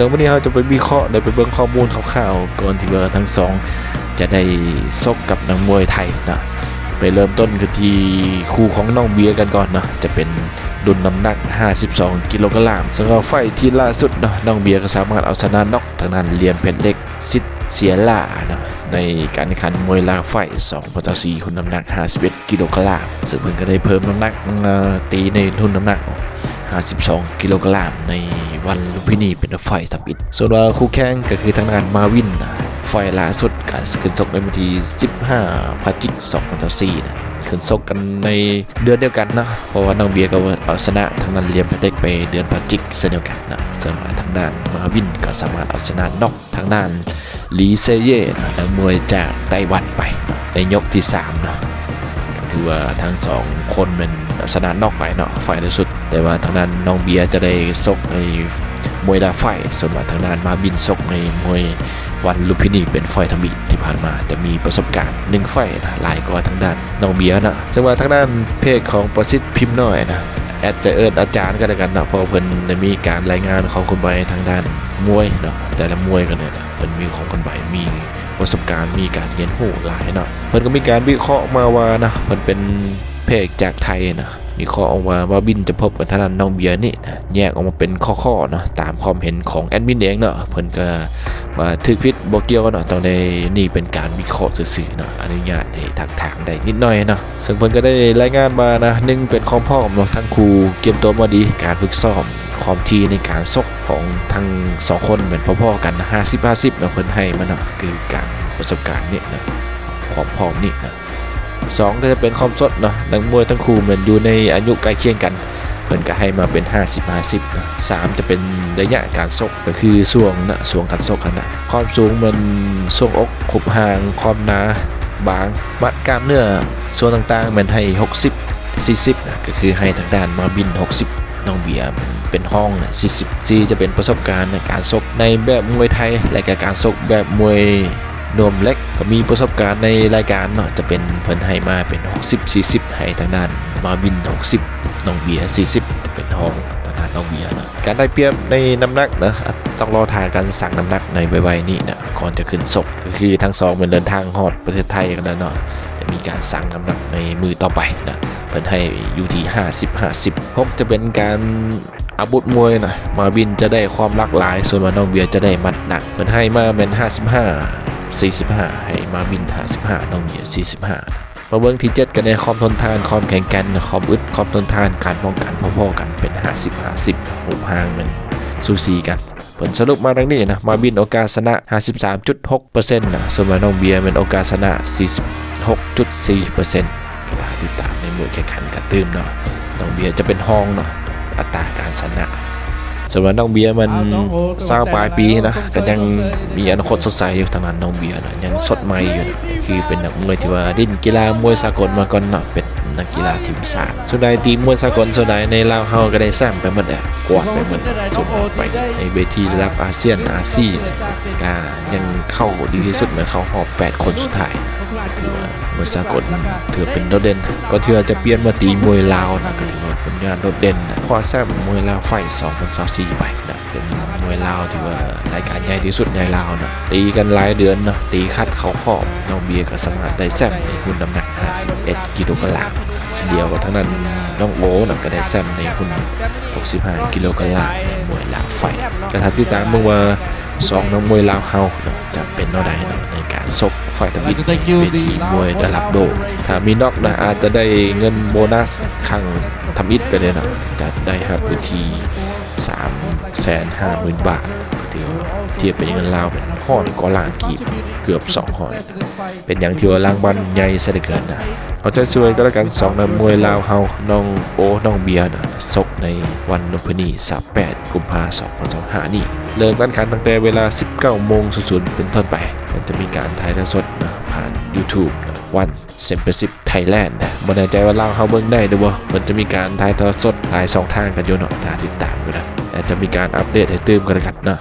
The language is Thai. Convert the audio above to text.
ซึ่งวันนี้เราจะไปวิเคราะห์โดยไปเบิ่งข้อมูลคร่าวๆก่อนที่ว่าทั้งสองจะได้ซกกับนักมวยไทยนะไปเริ่มต้นกันที่คู่ของน้องเบียร์กันก่อนเนาะจะเป็นดุลน้ำหนัก 52 กิโลกรัมสำหรับไฟท์ที่ล่าสุดเนาะน้องเบียร์ก็สามารถเอาชนะน็อกทางด้านเลียมเพชรเล็กซิดเสียล่านะในการแข่งขันมวยลาไฟ2ต่อ4คุณน้ำหนัก 51 กิโลกรัมซึ่งเพิ่นก็ได้เพิ่มน้ำหนักตีในรุ่นน้ำหนัก 52 กิโลกรัมในวันลุมพินีเป็นไฟทำอิฐส่วนว่าคู่แข่งก็คือทางด้านมาวินไฟล่าสุดก็ขึ้นชกในวันที่ 15พฤศจิกายน2024นะขึ้นชกกันในเดือนเดียวกันนะเพราะว่าน้องเบียร์ก็เอาชนะทางด้านเลียมเด็กไปเดือนพฤศจิกเช่นเดียวกันนะส่วนว่าทางด้านมาวินก็สามารถเอาชนะน็อกทางด้านลีเซเย่นะนักมวยจากไต้หวันไป ในยกที่3นะ ถือว่าทั้งสองคนเป็นชนะนนอกไปเนาะฝ่ายในสุด แต่ว่าทางด้านน้องเบียจะได้ซกในมวยดาไฟส่วนว่าทางด้านมาบินซกในมวยวันลุพินีเป็นไฟทำบิที่ผ่านมาจะมีประสบการณ์หนึ่งไฟนะหลายกว่าทางด้านน้องเบียนะซึ่งว่าทางด้านเพจของประสิทธิ์พิมพ์น้อยนะแอดจะเอิญอาจารย์ก็แล้วกันเนาะเพราะเพิ่นได้มีการรายงานของคนไปทางด้านมวยเนาะแต่ละมวยกันเนี่ยนะเพิ่นมีของคนไปมี ประสบการณ์มีการเรียนรู้หลายเนาะเพิ่นก็มีการวิเคราะห์มาว่านะเพิ่นเป็นเพจจากไทยนะมีข้อออกมาว่าบินจะพบกับทางด้านน้องเบียร์นี่นะแยกออกมาเป็นข้อๆเนาะตามความเห็นของแอดมินเองเนาะเพิ่นก็ว่าถึกพิษบ่เกี่ยวกันเนาะตองได้นี่เป็นการวิเคราะห์สื่อๆเนาะอนุญาตให้ทักทางได้นิดหน่อยเนาะซึ่งเพิ่นก็ได้รายงานมานะหนึ่งเป็นความพร้อมเนาะทั้งครูเก็บตัวมาดีการฝึกซ้อม ความทีในการซกของทั้งสองคนเหมือนพ่อๆกันนะ50 50นะเพิ่นให้มาเนะคือการประสบการณ์เนี่ยนะความพร้อมนี่นะสองก็จะเป็นความสดเนาะนักมวยทั้งคู่เหมือนอยู่ในอายุใกล้เคียงกันเพิ่นก็ให้มาเป็น 50 50นะสามจะเป็นระยะการซกก็คือส่วงนะส่วงการซกนาดความสูงมันส่วงอกขบห่างความหนาบางมัดกล้ามเนื้อส่วนต่างๆเหมือนให้ 60 40นะก็คือให้ทางด้านมาบิน 60 น้องเบียร์เป็นห้องนะ40 4จะเป็นประสบการณ์ในการซกในแบบมวยไทย และกการซกแบบมวยนวมเล็กก็มีประสบการณ์ในรายการเนาะจะเป็นเพิ่นให้มาเป็น 60 40 ให้ทางด้านมาบิน 60น้องเบียร์ 40 จะเป็นห้องทางด้านน้องเบียร์นะการได้เปรียบในน้ำหนักนะต้องรอทาการสั่งน้ำหนักในไวๆนี้นะก่อนจะขึ้นศกก็คือทั้งสองเป็นเดินทางฮอดประเทศไทยกันแล้วเนาะ มีการสั่งน้ำหนักในมือต่อไปนะเพิ่นให้อยู่ที่50 50พบจะเป็นการอาบุธมวยนะมาบินจะได้ความหลากหลาย ส่วนมาน้องเบียจะได้มัดหนักเพิ่นให้มาเป็น55 45 ให้มาบิน 55 น้องเบีย45มาเบิ้งที่7กันในความทนทานความแข็งแกร่งความอึดความทนทานการป้องกันพ่อๆกันเป็น 50 50หูห่างเป็นสูสีกัน ผลสรุปมาดังนี้นะมาบินโอกาสชนะ 53.6%นะส่วนมาน้องเบียร์เป็นโอกาสชนะ 46.4%ถ้าติดตามในมวยแข่งขันกันตื้มเนาะน้องเบียร์จะเป็นห้องเนาะอัตราการชนะส่วนว่าน้องเบียร์มันสร้างปลายปีนะก็ยังมีอนาคตสดใสอยู่ทางนั้นน้องเบียร์นะยังสดใหม่อยู่นะคือเป็นนักมวยที่ว่าดิ้นกีฬามวยสากลมาก่อนเนาะเป็นนักกีฬาทีมชาติส่วนใดทีมมวยสากลส่วนใดในลาวเฮาก็ได้แซมไปหมดแล้ว กวาดไปเหมดส่วนไปในเวทีระดับอาเซียนอาซีก็ยังเข้าดีที่สุดเหมือนเขารอบ 8 คนสุดท้ายนะถือว่ามวยสากลถือเป็นโดดเด่น ก็ถือจะเปลี่ยนมาตีมวยลาวนะก็ถือว่าผลงานโดดเด่นคว้าแซมมวยลาวไฟ2024ไปนะเป็นมวยลาวที่ว่ารายการใหญ่ที่สุดในลาวนะตีกันหลายเดือนนะตีคัดเขาขอบน้องเบียร์ก็สามารถได้แซมในหุ่นน้ำหนัก 51 กิโลกรัม เสียเดียวกับทั้งนั้นน้องโอนะก็ได้แซมในหุ่น 65 กิโลกรัมในมวยลาวไฟกระทัดติดตามเมื่อว่าสองนักมวยลาวเฮาจะเป็นเท่าใดเนะ ในการซกไฟตะบิดในเวทีมวยระดับโลกถ้ามีน็อกนะอาจจะได้เงินโบนัสครั้งทำอิดไปเลยเนาะจะได้ครับอยู่ที่3แสนห้าหมื่นบาทถือว่าเทียบเป็นเงินลาวเป็นห้อนก็ล้านกีบเกือบ2ห้อนเป็นอย่างที่ว่ารางวัลใหญ่ซะเหลือเกินนะเอาใจช่วยก็แล้วกันสองนักมวยลาวเฮาน้องโอน้องเบียร์นะซก ในวันนพนี38กุมภาพันธ์2025 นี้ เริ่มการแข่งขันตั้งแต่เวลา 19โมงศูนย์เป็นต้นไปมันจะมีการถ่ายทอดสดนะผ่าน YouTube นะวันเซมเปอร์ซิปไทยแลนด์นะบ่แน่ใจว่าลาวเฮาเบิ่งได้ด้วยบ่มันจะมีการถ่ายทอดสดหลายสองทางกันอยู่เนาะถ้าติดตามกันนะแต่จะมีการอัปเดตให้ตื่มกันกันเนาะ